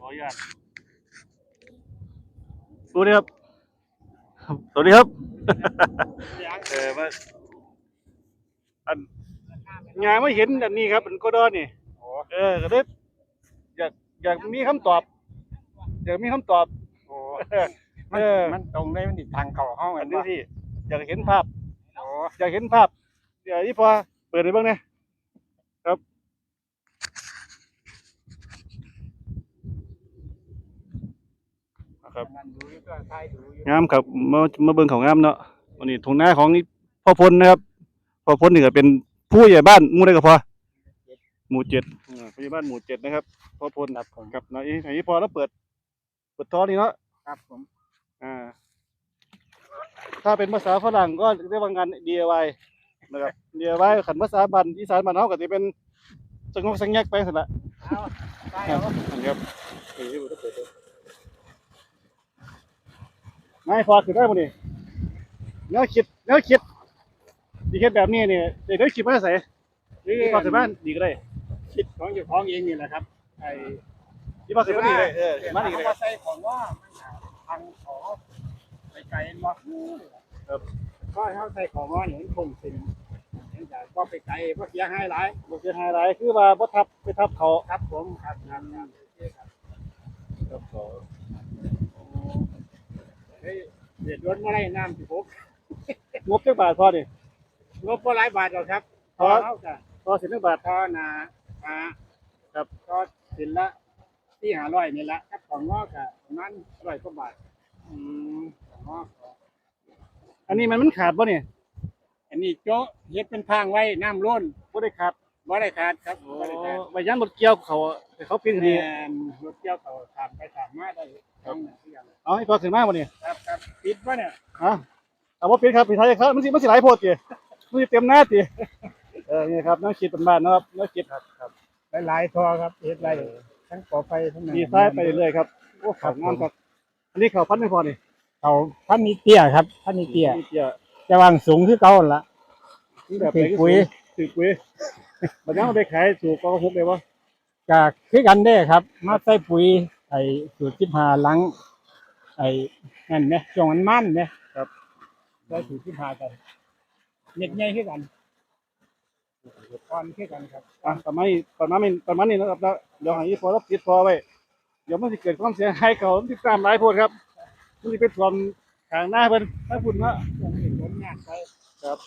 ขออนุญาตสวัสดีครับ สวัสดีครับ เออมาอันงานไม่เห็นอันนี้ครับอันก็ดอนนี่เออก็เลยอยากอยากมีคำตอบ อยากมีคำตอบโอ้เออมันเออมันตรงได้มันติดทางเข้าห้องอัอันนนี้ว่าที่อยากเห็นภาพโอ้อยากเห็นภาพเดี๋ยวนี่พอเปิดเลยบ้างเนี่ยครับ นะครับนั่นดูอยู่ก็ใช่ดูอยู่งามครับมามาเบิ่งของงามเนาะวันนี้ทงหน้าของพ่อพลนะครับพ่อพลนี่ก็เป็นผู้ใหญ่บ้านหมู่ได้ก็พอหมู่เจ็ดอ่าผู้ใหญ่บ้านหมู่เจ็ดนะครับพ่อพลครับผมกับนายอันนี้พอแล้วเปิดเปิดท้อนี่เนาะครับผมอ่าถ้าเป็นภาษาฝรั่งก็เรียกว่างาน DIY นะครับ DIY ขันภาษาบันอีสานบ้านเฮาก็สิเป็นสงบสังยักไปสั่นละเอาได้ครัเอาบอันนี้ครับ นี่ที่ผมจะเปิดเลยนายพอขึ้นได้บ่นี่แนวคิดแนวคิดดีเฮ็ดแบบนี้เนี่ยเดี๋ยวเดี๋ยวคิดมาใส่นี่พอขึ้นบ้านดีก็ได้ คิดของเจ้าของเองนี่แหละครับไอ้ที่พอขึ้นมาดีเลยเออขึ้นมาดีเลยคก็รับใส่ของว่ามันหาทางเของไปไกลบ่ครับก็เขาใส่ของว่าอย่างคงสิงเห็นแต่ก็ไปไกลบ่เสียหายหลายบ่เสียหายหลายคือว่าบ่ทับไปทับเขาครับผมครับครับครับโอเคครับครับเขา เฮ้ยเดือดร้อนมาได้น้ำสิผมงบจักบาทพอนี่งบก็หลายบาทหรอกครับพอเขาจ้ะพอสิบจักบาททอนาอ่าครับก็สินละที่หาร้อยนี่ละครับของงอกอะประมาณร้อยกว่าบาทอืมของงอกอันนี้มันมันขาดบ่เนี่ยอันนี้โจ๊ะเฮ็ดเป็นทางไว้น้ำล้นบ่ได้ขาดบ่ได้ขาดครับโอ้บ่ได้ขาดใบยันรถเกี่ยวเขาให้เขาปิ้งดีแม่นรถเกี่ยวเขาถามไปถามมาได้ต้อง เหมือนกันเอาให้พอขึ้นมาบ่เนี่ยครับครับปิดวะเนี่ยฮะเอาบ่ปิดครับปิดท้ายครับมันสิมันสิหลายโพดติมันสิเต็มหน้าติเออนี่ครับน้องคิดเป็นบ้านเนาะครับน้องคิดครับครับหลายๆทอครับเฮ็ดไรทั้งปอไฟทั้งนั้นดีไซน์ไปเรื่อยๆครับโอ้ขาวงามครับอันนี้เขาพันไม่พอนี่เขาพันนิเตี้ยครับพันนิเตี้ยเตี้ยจะวางสูงคือเก่าหั่นละนี่แบบถือปุ๋ยถือปุ๋ยบัดนี้เอาไปขายสู่กองทุนได้บ่ก็คือกันเด้ครับ มาใส่ปุ๋ยไอ้สูตร15หลัง ไอ้นั่นแหมช่วงมันมันแหมครับใส่สูตร15กันเม็ดใหญ่คือกันอ่อนคือกันครับอะประมาณนี้ประมาณนี้ประมาณนี้นะครับแล้วเดี๋ยวให้พอรับติดพอไว้เดี๋ยวมันสิเกิดความเสียหายเขาติดตามหลายโพดครับมันสิเป็นความทางหน้าเพิ่นถ้าพุ่นเนาะช่วงนี้ฝนงานไปครับ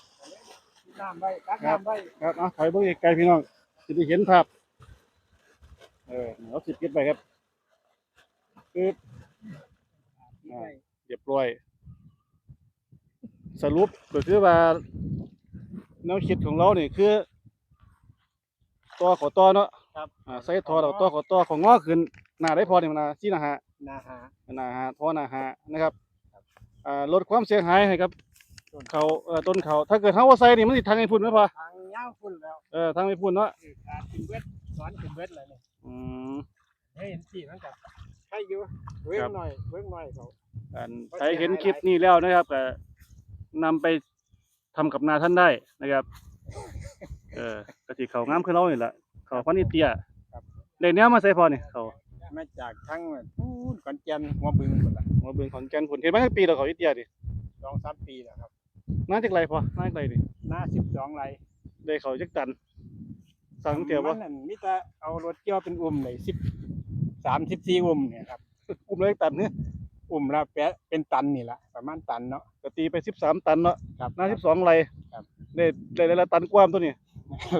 น้ำไว้ตักน้ำไว้ครับเอาถอยเบิ่งไกลๆพี่น้องจะได้เห็นภาพเออเอาสิบเก็บไปครับคืออ่า เรียบร้อย สรุปก็คือว่าแนวคิดของเรานี่คือตัวขอต่อเนาะครับอ่าใส่ทอแล้วก็ตัวขอต่อของงอขึ้นหน้าได้พอนี่มันนะสี่หน้าหานาหาหน้าหาทอหน้าหานะครับอ่าลดความเสียหายให้ครับต้นเขาเอ่อต้นเขาถ้าเกิดเฮาว่าใส่นี่มันสิทางให้พุ่นไหมพอทางย่างฝุ่นแล้วเออทางให้พุ่นเนาะคือการขึ้นเวทสอนขึ้นเวทเลยเนี่ย อืม เฮ้ยเห็นสีมันกับใช่อยู่เว้งครับหน่อยเว้งหน่อยเขาอันใครเห็นคลิปนี้แล้วนะครับก็นำไปทำกับนาท่านได้นะครับ เออกะทิเขางามคือเรานี่แหละเขาพันนิเตียได้แนวมาใส่พอนี่เขามาจากทั้งพูนขอนแก่นหัวบึงหมดละมาเบิ่งขอนแก่นผลเห็นมาทั้งปีแล้วเขาอีเตียดิสองสามปีแล้วครับน่าจักไรพอน่าจักไรดิหน้าสิบสองไรได้เขาจักตันสั่งเตียบ่มันนั่นมิตรเอารถเกี่ยวเป็นอุ้มเลยสิบ สามสิบสี่อุ้มเนี่ยครับอุ้มเลยตันเนี่ยอุ้มละแปะเป็นตันนี่ละประมาณตันเนาะก็ตีไป13ตันเนาะครับหน้า12ไรครับได้ได้ได้ละตันกว่าตัวนี้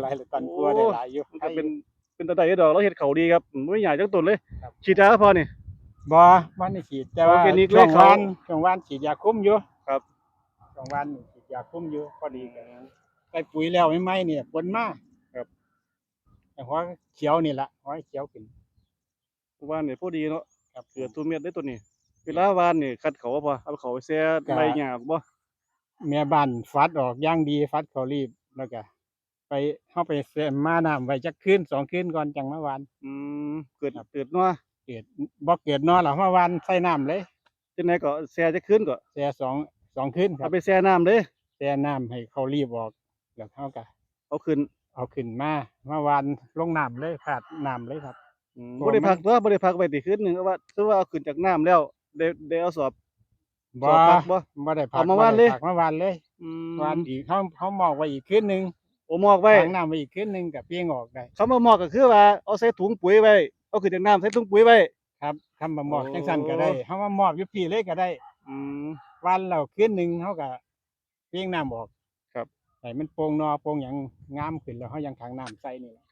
หลายละตันกลัวาได้หลายอยู่มันก็เป็นเป็นตะไดดอกเราเฮ็ดเขาดีครับไม่ใหญ่จักต้นเลยครับฉีดยาก็พอนี่บ่บ้านนี่ฉีดแต่ว่าออร์แกนิกช่วงเลยเขาวานช่วงวานฉีดยาคุ้มอยู่ครับช่วงวานนี่ฉีดยาคุ้มอยู่พอดีกันใส่ปุ๋ยแล้วไม่ไหมเนี่ยปนมากครับแต่หัวเขียวนี่ละหัวเขียวขึ้น ว่านนี่พอดีเนาะครับเกือบตัวเม็ดได้ตัวนี้ เวลาวานนี่คัดเขาบ่พอเอาเขาไปแช่ใบหญ้าบ่แม่บ้านฟัดออกอย่างดีฟัดเขารีบแล้วก็ไปเข้าไปเสมมาน้ำไว้จักคืนสองคืนก่อนจังมาวานอืมเกิดครับเกิดเนาะเกิดบ่เกิดนอนหรอกมาวานใส่น้ำเลยจังไหนก็แช่จะขึ้นก็แช่สองสองคืนครัเอาบไปแช่น้ำเด้แช่น้ำให้เขารีบออกแล้วเขาก็เอาขึ้น เอาขึ้นมามาวานลงน้ำเลยขาดน้ำเลยครับอืม บ่บ่ได้มันพักตัวบ่ได้พักไว้ติคืนหนึงว่าคือว่าเอาขึ้นจากน้ำแล้วได้ได้เอาสอบ บ่สอบพักบ่บ่ได้พักเอามาวันเลยบ่ได้พักมาวานเลยอืมวานอีกเขาเขาหมอกไว้อีกคืนหนึงโอ้หมอกไว้ทางน้ำไว้อีกคืนหนึงก็เพียงออกได้ คำว่าหมอกก็คือว่าเอาใส่ถุงปุ๋ยไว้ เอาขึ้นจากน้ำใส่ถุงปุ๋ยไว้ ครับคำว่าหมอกโอ้ จังซั่นก็ได้เฮามาหมอกอยู่พี่เลยก็ได้ อืม วันแล้วคืนหนึงเฮาก็เพียงน้ำออกครับให้มันโป่งนอโป่งหยังงามขึ้นแล้วเฮายังขังน้ำใส่นี่แหละ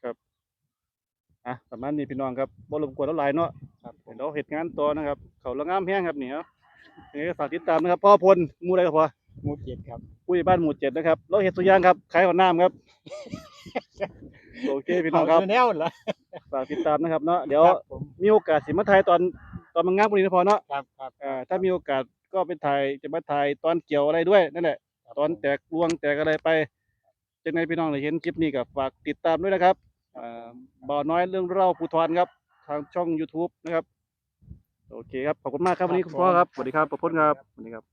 อะประมาณนี้พี่น้องครับบ่รบกวนเราหลายเนาะครับเดี๋ยวเราเฮ็ดงานต่อนะครับ เขาละงามแฮงครับนี่เนาะยังไงก็ฝากติดตามนะครับพ่อพลหมู่ใดก็พอหมู่เจ็ดครับผู้ใหญ่บ้านหมู่เจ็ดนะครับเราเฮ็ดตัวอย่างครับขายขอนน้ำครับโอเคพี่น้องครับเายู่แนวเหรอฝากติดตามนะครับเนาะเดี๋ยวครับผมมีโอกาสสิมาถ่ายตอนตอนมันงามกว่านี้นะพอเนาะครับครับอ่าถ้ามีโอกาสก็ไปถ่ายจะมาถ่ายตอนเกี่ยวอะไรด้วยนั่นแหละตอนแตกรวงแตกอะไรไปจังไงพี่น้องได้เห็นคลิปนี้ก็ฝากติดตามด้วยนะครับอ่า บ่อน้อยเรื่องเล่าภูทรครับ ทางช่อง YouTube นะครับ โอเคครับ ขอบคุณมากครับวันนี้คุณพ่อครับสวัสดีครับประพจน์ครับสวัสดีครับ